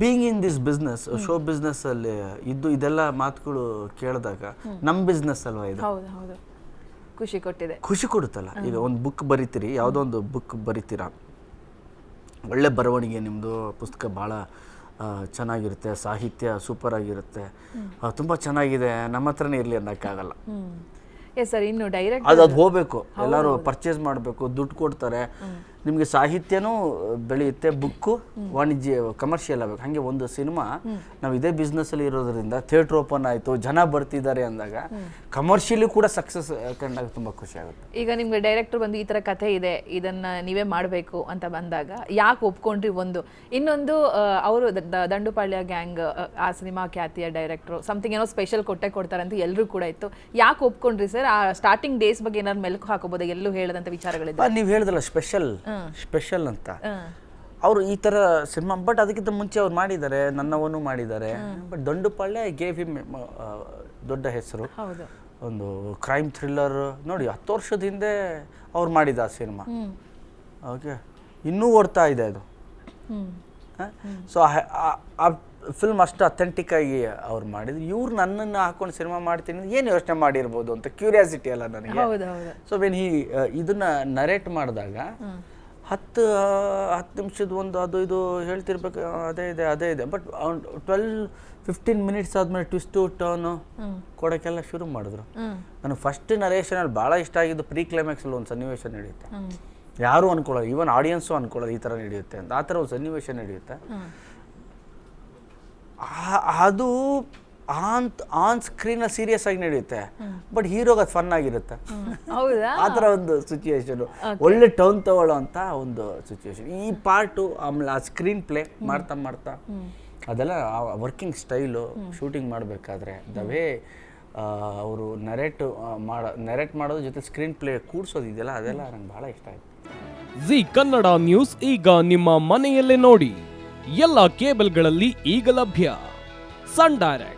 Being in this business show business ಅಲ್ಲಿ ಇದ್ದು ಇದೆಲ್ಲ ಮಾತುಗಳು ಕೇಳಿದಾಗ ನಮ್ಮ ಬಿಸ್ನೆಸ್ ಅಲ್ವಾ ಇದು? ಹೌದು ಹೌದು. ಖುಷಿ ಕೊಟ್ಟಿದೆ. ಖುಷಿ ಕೊಡುತ್ತಲ್ಲ? ಈಗ ಒಂದು ಬುಕ್ ಬರಿತೀರಿ ಯಾವುದೋ ಒಂದು ಬುಕ್ ಬರೀತೀರಾ? ಒಳ್ಳೆ ಬರವಣಿಗೆ ನಿಮ್ಮದು ಪುಸ್ತಕ ಭಾಳ ಚೆನ್ನಾಗಿರುತ್ತೆ ಸಾಹಿತ್ಯ ಸೂಪರ್ ಆಗಿರುತ್ತೆ. ತುಂಬ ಚೆನ್ನಾಗಿದೆ ನಮ್ಮ ಹತ್ರನೇ ಇರಲಿ ಅನ್ನೋಕ್ಕಾಗಲ್ಲ. ಎಸ್ ಸರ್ ಇನ್ನು ಡೈರೆಕ್ಟ್ ಅದು ಅದು ಹೋಗಬೇಕು. ಎಲ್ಲರೂ ಪರ್ಚೇಸ್ ಮಾಡಬೇಕು ದುಡ್ಡು ಕೊಡ್ತಾರೆ. ನಿಮಗೆ ಸಾಹಿತ್ಯನೂ ಬೆಳೆಯುತ್ತೆ ಬುಕ್ಕು ವಾಣಿಜ್ಯ ಕಮರ್ಷಿಯಲ್ ಆಗಬೇಕು. ಹಾಗೆ ಒಂದು ಸಿನಿಮಾ ನಾವು ಇದೇ ಬಿಸ್ನೆಸ್ಸಲ್ಲಿ ಇರೋದ್ರಿಂದ ಥಿಯೇಟ್ರ್ ಓಪನ್ ಆಯಿತು ಜನ ಬರ್ತಿದ್ದಾರೆ ಅಂದಾಗ ಕಮರ್ಷಿಯಲಿ ಕೂಡ ಸಕ್ಸಸ್ ಕಂಡಾಗ ತುಂಬ ಖುಷಿ ಆಗುತ್ತೆ. ಈಗ ನಿಮಗೆ ಡೈರೆಕ್ಟರ್ ಬಂದು ಈ ತರ ಕಥೆ ಇದೆ ಇದನ್ನ ನೀವೇ ಮಾಡಬೇಕು ಅಂತ ಬಂದಾಗ ಯಾಕೆ ಒಪ್ಕೊಂಡ್ರಿ ಒಂದು? ಇನ್ನೊಂದು ಅವರು ದಂಡುಪಾಳ್ಯ ಗ್ಯಾಂಗ್ ಆ ಸಿನಿಮಾ ಖ್ಯಾತಿಯ ಡೈರೆಕ್ಟ್ರು ಸಮಥಿಂಗ್ ಏನೋ ಸ್ಪೆಷಲ್ ಕೊಟ್ಟೆ ಕೊಡ್ತಾರೆ ಅಂತ ಎಲ್ಲರೂ ಕೂಡ ಇತ್ತು. ಯಾಕೆ ಒಪ್ಕೊಂಡ್ರಿ ಸರ್? ಆ ಸ್ಟಾರ್ಟಿಂಗ್ ಡೇಸ್ ಬಗ್ಗೆ ಏನಾದ್ರು ಮೆಲುಕು ಹಾಕೋಬೋದು? ಎಲ್ಲೂ ಹೇಳದಂತ ವಿಚಾರಗಳಿದೆ ನೀವು ಹೇಳಿದ್ರಲ್ಲ ಸ್ಪೆಷಲ್ ಸ್ಪೆಷಲ್ ಅಂತ. ಅವರು ಈ ಥರ ಸಿನಿಮಾ ಬಟ್ ಅದಕ್ಕಿಂತ ಮುಂಚೆ ಅವ್ರು ಮಾಡಿದ್ದಾರೆ ನನ್ನವನು ಮಾಡಿದ್ದಾರೆ. ಬಟ್ ದಂಡುಪಾಳ್ಯ ಗೇವ್ ಹಿಮ್ ದೊಡ್ಡ ಹೆಸರು. ಒಂದು ಕ್ರೈಮ್ ಥ್ರಿಲ್ಲರ್ ನೋಡಿ ಹತ್ತು ವರ್ಷದ ಹಿಂದೆ ಅವ್ರು ಮಾಡಿದ ಆ ಸಿನಿಮಾ. ಓಕೆ ಇನ್ನೂ ಓಡ್ತಾ ಇದೆ ಅದು. ಸೊ ಆ ಫಿಲ್ಮ್ ಅಷ್ಟು ಅಥೆಂಟಿಕ್ ಆಗಿ ಅವ್ರು ಮಾಡಿದ್ರು. ಇವ್ರು ನನ್ನನ್ನು ಹಾಕೊಂಡು ಸಿನಿಮಾ ಮಾಡ್ತೀನಿ ಏನು ಯೋಚನೆ ಮಾಡಿರ್ಬೋದು ಅಂತ ಕ್ಯೂರಿಯಾಸಿಟಿ ಅಲ್ಲ ನನಗೆ. ಸೊ ವೆನ್ ಹಿ ಇದನ್ನ ನರೇಟ್ ಮಾಡಿದಾಗ ಹತ್ತು ಹತ್ತು ನಿಮಿಷದ ಒಂದು ಅದು ಇದು ಹೇಳ್ತಿರ್ಬೇಕು ಅದೇ ಇದೆ ಅದೇ ಇದೆ. ಬಟ್ ಟ್ವೆಲ್ ಫಿಫ್ಟೀನ್ ಮಿನಿಟ್ಸ್ ಆದಮೇಲೆ ಟ್ವಿಸ್ಟು ಟರ್ನು ಕೊಡೋಕ್ಕೆಲ್ಲ ಶುರು ಮಾಡಿದ್ರು. ನನಗೆ ಫಸ್ಟ್ ನರೇಷನಲ್ಲಿ ಭಾಳ ಇಷ್ಟ ಆಗಿದ್ದು ಪ್ರೀ ಕ್ಲೈಮ್ಯಾಕ್ಸಲ್ಲಿ ಒಂದು ಸನ್ನಿವೇಶ ನಡೆಯುತ್ತೆ. ಯಾರು ಅನ್ಕೊಳ್ಳೋದು ಈವನ್ ಆಡಿಯನ್ಸು ಅನ್ಕೊಳ್ಳೋದು ಈ ಥರ ನಡೆಯುತ್ತೆ ಅಂತ. ಆ ಥರ ಒಂದು ಸನ್ನಿವೇಶ ನಡೆಯುತ್ತೆ. ಆ- ಅದು ಆನ್ ಆನ್ ಸ್ಕ್ರೀನಲ್ಲಿ ಸೀರಿಯಸ್ ಆಗಿ ನಡೆಯುತ್ತೆ. ಬಟ್ ಹೀರೋಗೆ ಅದು ಫನ್ ಆಗಿರುತ್ತೆ. ಆ ಥರ ಒಂದು ಸಿಚುಯೇಷನ್ ಒಳ್ಳೆ ಟೌನ್ ತಗೊಳ್ಳೋ ಅಂತ ಒಂದು ಸಿಚುಯೇಷನ್ ಈ ಪಾರ್ಟು ಆಮೇಲೆ ಆ ಸ್ಕ್ರೀನ್ ಪ್ಲೇ ಮಾಡ್ತಾ ಮಾಡ್ತಾ ಅದೆಲ್ಲ ವರ್ಕಿಂಗ್ ಸ್ಟೈಲು ಶೂಟಿಂಗ್ ಮಾಡಬೇಕಾದ್ರೆ ದ ವೇ ಅವರು ನೆರೆಟ್ ಮಾಡೋ ನೆರೆಟ್ ಮಾಡೋದ್ರ ಜೊತೆ ಸ್ಕ್ರೀನ್ ಪ್ಲೇ ಕೂಡ್ಸೋದು ಇದೆಯಲ್ಲ ಅದೆಲ್ಲ ನಂಗೆ ಭಾಳ ಇಷ್ಟ ಆಯ್ತು. ಜಿ ಕನ್ನಡ ನ್ಯೂಸ್ ಈಗ ನಿಮ್ಮ ಮನೆಯಲ್ಲೇ ನೋಡಿ. ಎಲ್ಲ ಕೇಬಲ್ಗಳಲ್ಲಿ ಈಗ ಲಭ್ಯ. Sun Direct.